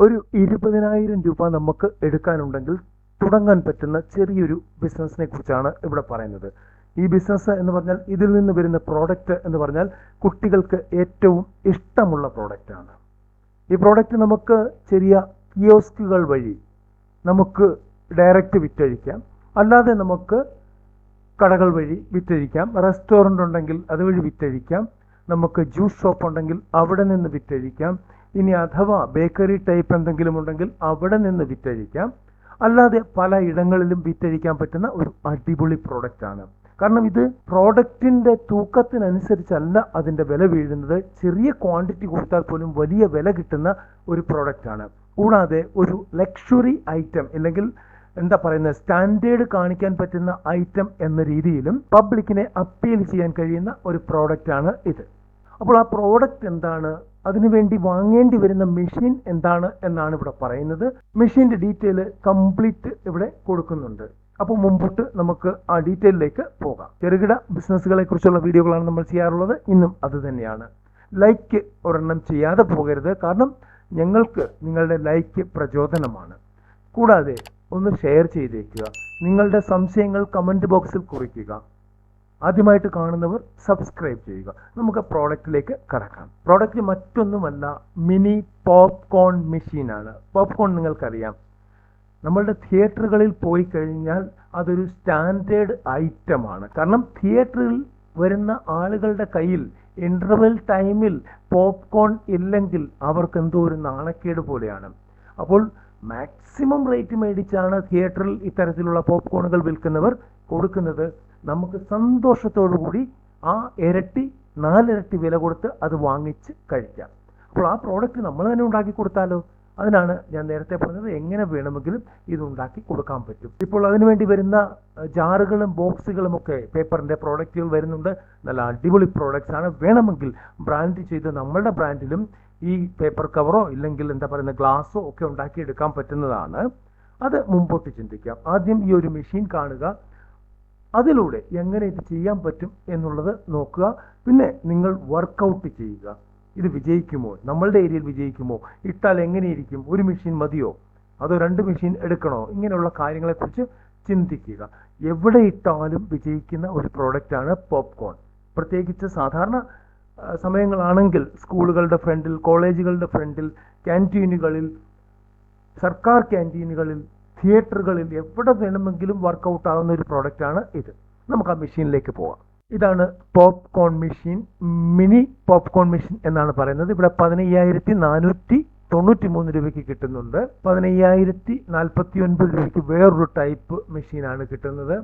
ഒരു ഇരുപതിനായിരം രൂപ നമുക്ക് എടുക്കാനുണ്ടെങ്കിൽ തുടങ്ങാൻ പറ്റുന്ന ചെറിയൊരു ബിസിനസ്സിനെ കുറിച്ചാണ് ഇവിടെ പറയുന്നത്. ഈ ബിസിനസ് എന്ന് പറഞ്ഞാൽ ഇതിൽ നിന്ന് വരുന്ന പ്രോഡക്റ്റ് എന്ന് പറഞ്ഞാൽ കുട്ടികൾക്ക് ഏറ്റവും ഇഷ്ടമുള്ള പ്രോഡക്റ്റാണ് ഈ പ്രോഡക്റ്റ് നമുക്ക് ചെറിയ കിയോസ്കുകൾ വഴി നമുക്ക് ഡയറക്റ്റ് വിറ്റഴിക്കാം. അല്ലാതെ നമുക്ക് കടകൾ വഴി വിറ്റഴിക്കാം. റെസ്റ്റോറന്റ് ഉണ്ടെങ്കിൽ അതുവഴി വിറ്റഴിക്കാം. നമുക്ക് ജ്യൂസ് ഷോപ്പ് ഉണ്ടെങ്കിൽ അവിടെ നിന്ന് വിറ്റഴിക്കാം. ഇനി അഥവാ ബേക്കറി ടൈപ്പ് എന്തെങ്കിലും ഉണ്ടെങ്കിൽ അവിടെ നിന്ന് വിറ്റഴിക്കാം. അല്ലാതെ പല ഇടങ്ങളിലും വിറ്റഴിക്കാൻ പറ്റുന്ന ഒരു അടിപൊളി ആണ്. കാരണം ഇത് പ്രോഡക്റ്റിന്റെ തൂക്കത്തിനനുസരിച്ചല്ല അതിന്റെ വില വീഴുന്നത്. ചെറിയ ക്വാണ്ടിറ്റി കൊടുത്താൽ പോലും വലിയ വില കിട്ടുന്ന ഒരു ആണ്. കൂടാതെ ഒരു ലക്ഷറി ഐറ്റം അല്ലെങ്കിൽ എന്താ പറയുന്നത്? സ്റ്റാൻഡേർഡ് കാണിക്കാൻ പറ്റുന്ന ഐറ്റം എന്ന രീതിയിലും പബ്ലിക്കിനെ അപ്പീൽ ചെയ്യാൻ കഴിയുന്ന ഒരു പ്രോഡക്റ്റ് ആണ് ഇത്. അപ്പോൾ ആ പ്രോഡക്റ്റ് എന്താണ്? അതിനുവേണ്ടി വാങ്ങേണ്ടി വരുന്ന മെഷീൻ എന്താണ് എന്നാണ് ഇവിടെ പറയുന്നത്. മെഷീന്റെ ഡീറ്റെയിൽ കംപ്ലീറ്റ് ഇവിടെ കൊടുക്കുന്നുണ്ട്. അപ്പോൾ മുമ്പോട്ട് നമുക്ക് ആ ഡീറ്റെയിലേക്ക് പോകാം. ചെറുകിട ബിസിനസ്സുകളെ കുറിച്ചുള്ള വീഡിയോകളാണ് നമ്മൾ ചെയ്യാറുള്ളത്. ഇന്നും അത് തന്നെയാണ്. ലൈക്ക് ഒരെണ്ണം ചെയ്യാതെ പോകരുത്. കാരണം ഞങ്ങൾക്ക് നിങ്ങളുടെ ലൈക്ക് പ്രചോദനമാണ്. കൂടാതെ ഒന്ന് ഷെയർ ചെയ്തേക്കുക. നിങ്ങളുടെ സംശയങ്ങൾ കമന്റ് ബോക്സിൽ കുറിക്കുക. ആദ്യമായിട്ട് കാണുന്നവർ സബ്സ്ക്രൈബ് ചെയ്യുക. നമുക്ക് പ്രോഡക്റ്റിലേക്ക് കടക്കാം. പ്രോഡക്റ്റ് മറ്റൊന്നുമല്ല മിനി പോപ്കോൺ മെഷീനാണ് പോപ്കോൺ നിങ്ങൾക്കറിയാം. നമ്മളുടെ തിയേറ്ററുകളിൽ പോയി കഴിഞ്ഞാൽ അതൊരു സ്റ്റാൻഡേർഡ് ഐറ്റമാണ് കാരണം തിയേറ്ററിൽ വരുന്ന ആളുകളുടെ കയ്യിൽ ഇന്റർവെൽ ടൈമിൽ പോപ്കോൺ ഇല്ലെങ്കിൽ അവർക്ക് എന്തോ ഒരു നാണക്കേട് പോലെയാണ്. അപ്പോൾ മാക്സിമം റേറ്റ് മേടിച്ചാണ് തിയേറ്ററിൽ ഇത്തരത്തിലുള്ള പോപ്കോണുകൾ വിൽക്കുന്നവർ കൊടുക്കുന്നത് നമുക്ക് സന്തോഷത്തോടു കൂടി ആ ഇരട്ടി നാലിരട്ടി വില കൊടുത്ത് അത് വാങ്ങിച്ച് കഴിക്കാം. അപ്പോൾ ആ പ്രോഡക്റ്റ് നമ്മൾ തന്നെ ഉണ്ടാക്കി കൊടുത്താലോ? അതിനാണ് ഞാൻ നേരത്തെ പറഞ്ഞത് എങ്ങനെ വേണമെങ്കിലും ഇത് ഉണ്ടാക്കി കൊടുക്കാൻ പറ്റും. ഇപ്പോൾ അതിനുവേണ്ടി വരുന്ന ജാറുകളും ബോക്സുകളും ഒക്കെ പേപ്പറിന്റെ പ്രോഡക്റ്റുകൾ വരുന്നുണ്ട്. നല്ല അടിപൊളി പ്രോഡക്റ്റ്സ് ആണ്. വേണമെങ്കിൽ ബ്രാൻഡ് ചെയ്ത് നമ്മളുടെ ബ്രാൻഡിലും ഈ പേപ്പർ കവറോ ഇല്ലെങ്കിൽ എന്താ പറയുന്ന ഗ്ലാസ്സോ ഒക്കെ ഉണ്ടാക്കി എടുക്കാൻ പറ്റുന്നതാണ്. അത് മുമ്പോട്ട് ചിന്തിക്കാം. ആദ്യം ഈ ഒരു മെഷീൻ കാണുക. അതിലൂടെ എങ്ങനെ ഇത് ചെയ്യാൻ പറ്റും എന്നുള്ളത് നോക്കുക. പിന്നെ നിങ്ങൾ വർക്കൗട്ട് ചെയ്യുക. ഇത് വിജയിക്കുമോ? നമ്മളുടെ ഏരിയയിൽ വിജയിക്കുമോ? ഇട്ടാൽ എങ്ങനെയിരിക്കും ഒരു മെഷീൻ മതിയോ? അതോ രണ്ട് മെഷീൻ എടുക്കണോ? ഇങ്ങനെയുള്ള കാര്യങ്ങളെക്കുറിച്ച് ചിന്തിക്കുക. എവിടെ ഇട്ടാലും വിജയിക്കുന്ന ഒരു പ്രോഡക്റ്റാണ് പോപ്കോൺ പ്രത്യേകിച്ച് സാധാരണ സമയങ്ങളാണെങ്കിൽ സ്കൂളുകളുടെ ഫ്രണ്ടിൽ കോളേജുകളുടെ ഫ്രണ്ടിൽ ക്യാന്റീനുകളിൽ സർക്കാർ ക്യാന്റീനുകളിൽ തിയേറ്ററുകളിൽ എവിടെ വേണമെങ്കിലും വർക്കൗട്ട് ആവുന്ന ഒരു പ്രോഡക്റ്റാണ് ഇത്. നമുക്ക് ആ മെഷീനിലേക്ക് പോവാം. ഇതാണ് popcorn machine mini popcorn machine എന്നാണ് പറയുന്നത്. ഇവിടെ പതിനയ്യായിരത്തി നാനൂറ്റി തൊണ്ണൂറ്റി മൂന്ന് രൂപയ്ക്ക് കിട്ടുന്നുണ്ട്. പതിനയ്യായിരത്തി നാൽപ്പത്തി ഒൻപത് രൂപയ്ക്ക് വേറൊരു ടൈപ്പ് മെഷീനാണ് കിട്ടുന്നത്.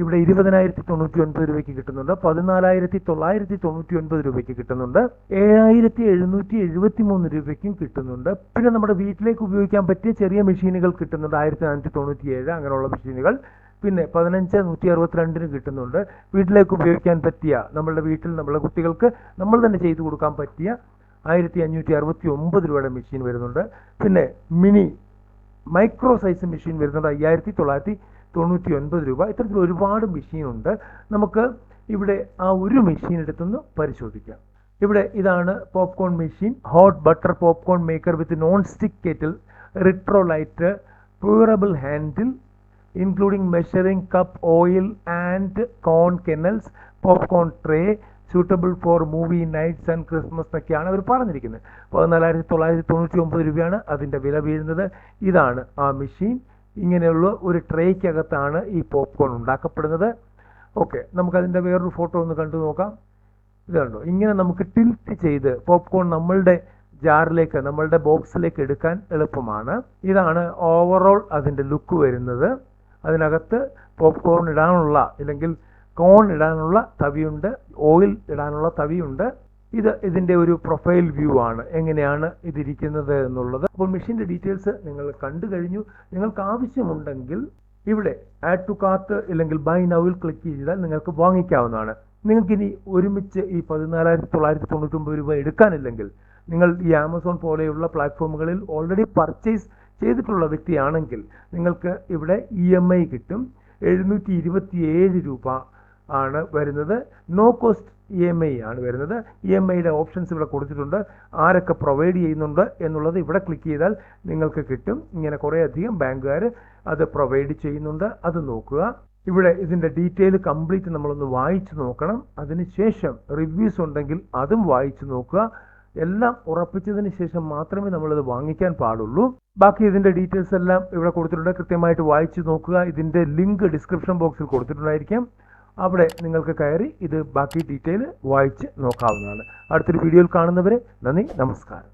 ഇവിടെ ഇരുപതിനായിരത്തി തൊണ്ണൂറ്റി ഒൻപത് രൂപയ്ക്ക് കിട്ടുന്നുണ്ട്. പതിനാലായിരത്തി തൊള്ളായിരത്തി തൊണ്ണൂറ്റി ഒൻപത് രൂപയ്ക്ക് കിട്ടുന്നുണ്ട്. ഏഴായിരത്തി എഴുന്നൂറ്റി എഴുപത്തി മൂന്ന് രൂപയ്ക്കും കിട്ടുന്നുണ്ട്. പിന്നെ നമ്മുടെ വീട്ടിലേക്ക് ഉപയോഗിക്കാൻ പറ്റിയ ചെറിയ മെഷീനുകൾ കിട്ടുന്നുണ്ട്. ആയിരത്തി നാനൂറ്റി തൊണ്ണൂറ്റി ഏഴ് അങ്ങനെയുള്ള മെഷീനുകൾ. പിന്നെ പതിനഞ്ച് നൂറ്റി അറുപത്തിരണ്ടിന് കിട്ടുന്നുണ്ട്. വീട്ടിലേക്ക് ഉപയോഗിക്കാൻ പറ്റിയ നമ്മളുടെ വീട്ടിൽ നമ്മളുടെ കുട്ടികൾക്ക് നമ്മൾ തന്നെ ചെയ്തു കൊടുക്കാൻ പറ്റിയ ആയിരത്തി അഞ്ഞൂറ്റി അറുപത്തി ഒമ്പത് രൂപയുടെ മെഷീൻ വരുന്നുണ്ട്. പിന്നെ മിനി മൈക്രോ സൈസ് മെഷീൻ വരുന്നുണ്ട്. അയ്യായിരത്തി തൊള്ളായിരത്തി തൊണ്ണൂറ്റി ഒൻപത് രൂപ. ഇത്തരത്തിൽ ഒരുപാട് മെഷീൻ ഉണ്ട്. നമുക്ക് ഇവിടെ ആ ഒരു മെഷീൻ എടുത്തൊന്ന് പരിശോധിക്കാം. ഇവിടെ ഇതാണ് popcorn machine hot butter popcorn maker with non stick kettle retro light pourable handle including measuring cup oil and corn kernels popcorn tray suitable for movie nights and Christmas എന്നൊക്കെയാണ് അവർ പറഞ്ഞിരിക്കുന്നത്. പതിനാലായിരത്തി തൊള്ളായിരത്തി തൊണ്ണൂറ്റി ഒമ്പത് രൂപയാണ് അതിന്റെ വില വീഴുന്നത്. ഇതാണ് ആ മെഷീൻ ഇങ്ങനെയുള്ള ഒരു ട്രേക്കകത്താണ് ഈ പോപ്കോൺ ഉണ്ടാക്കപ്പെടുന്നത്. ഓക്കെ നമുക്കതിന്റെ വേറൊരു ഫോട്ടോ ഒന്ന് കണ്ടു നോക്കാം. ഇത് കണ്ടോ? ഇങ്ങനെ നമുക്ക് ടിൽറ്റ് ചെയ്ത് പോപ്കോൺ നമ്മളുടെ ജാറിലേക്ക് നമ്മളുടെ ബോക്സിലേക്ക് എടുക്കാൻ എളുപ്പമാണ്. ഇതാണ് ഓവറോൾ അതിന്റെ ലുക്ക് വരുന്നത്. അതിനകത്ത് പോപ്കോൺ ഇടാനുള്ള അല്ലെങ്കിൽ കോൺ ഇടാനുള്ള തവിയുണ്ട് ഓയിൽ ഇടാനുള്ള തവിയുണ്ട്. ഇത് ഇതിന്റെ ഒരു പ്രൊഫൈൽ വ്യൂ ആണ്. എങ്ങനെയാണ് ഇതിരിക്കുന്നത് എന്നുള്ളത്. അപ്പോൾ മെഷീന്റെ ഡീറ്റെയിൽസ് നിങ്ങൾ കണ്ടു കഴിഞ്ഞു. നിങ്ങൾക്ക് ആവശ്യമുണ്ടെങ്കിൽ ഇവിടെ ആഡ് ടു കാർട്ട് ഇല്ലെങ്കിൽ ബൈ നൗവിൽ ക്ലിക്ക് ചെയ്താൽ നിങ്ങൾക്ക് വാങ്ങിക്കാവുന്നതാണ്. നിങ്ങൾക്ക് ഇനി ഒരുമിച്ച് ഈ പതിനാലായിരത്തി തൊള്ളായിരത്തി തൊണ്ണൂറ്റൊമ്പത് രൂപ എടുക്കാനില്ലെങ്കിൽ നിങ്ങൾ ഈ ആമസോൺ പോലെയുള്ള പ്ലാറ്റ്ഫോമുകളിൽ ഓൾറെഡി പർച്ചേസ് ചെയ്തിട്ടുള്ള വ്യക്തിയാണെങ്കിൽ നിങ്ങൾക്ക് ഇവിടെ ഇ എം ഐ കിട്ടും. എഴുന്നൂറ്റി ഇരുപത്തി ഏഴ് രൂപ ആണ് വരുന്നത്. No cost E M I ആണ് വരുന്നത്. ഇ എം ഐയുടെ ഓപ്ഷൻസ് ഇവിടെ കൊടുത്തിട്ടുണ്ട്. ആരൊക്കെ പ്രൊവൈഡ് ചെയ്യുന്നുണ്ട് എന്നുള്ളത് ഇവിടെ ക്ലിക്ക് ചെയ്താൽ നിങ്ങൾക്ക് കിട്ടും. ഇങ്ങനെ കുറേയധികം ബാങ്കുകാർ അത് പ്രൊവൈഡ് ചെയ്യുന്നുണ്ട്. അത് നോക്കുക. ഇവിടെ ഇതിന്റെ ഡീറ്റെയിൽ കംപ്ലീറ്റ് നമ്മളൊന്ന് വായിച്ചു നോക്കണം. അതിനുശേഷം റിവ്യൂസ് ഉണ്ടെങ്കിൽ അതും വായിച്ചു നോക്കുക. എല്ലാം ഉറപ്പിച്ചതിന് ശേഷം മാത്രമേ നമ്മളിത് വാങ്ങിക്കാൻ പാടുള്ളൂ. ബാക്കി ഇതിന്റെ ഡീറ്റെയിൽസ് എല്ലാം ഇവിടെ കൊടുത്തിട്ടുണ്ട്. കൃത്യമായിട്ട് വായിച്ചു നോക്കുക. ഇതിന്റെ ലിങ്ക് ഡിസ്ക്രിപ്ഷൻ ബോക്സിൽ കൊടുത്തിട്ടുണ്ടായിരിക്കാം. അവിടെ നിങ്ങൾക്ക് കയറി ഇത് ബാക്കി ഡീറ്റെയിൽ വായിച്ച് നോക്കാവുന്നതാണ്. അടുത്തൊരു വീഡിയോയിൽ കാണുന്നവരെ നന്ദി നമസ്കാരം.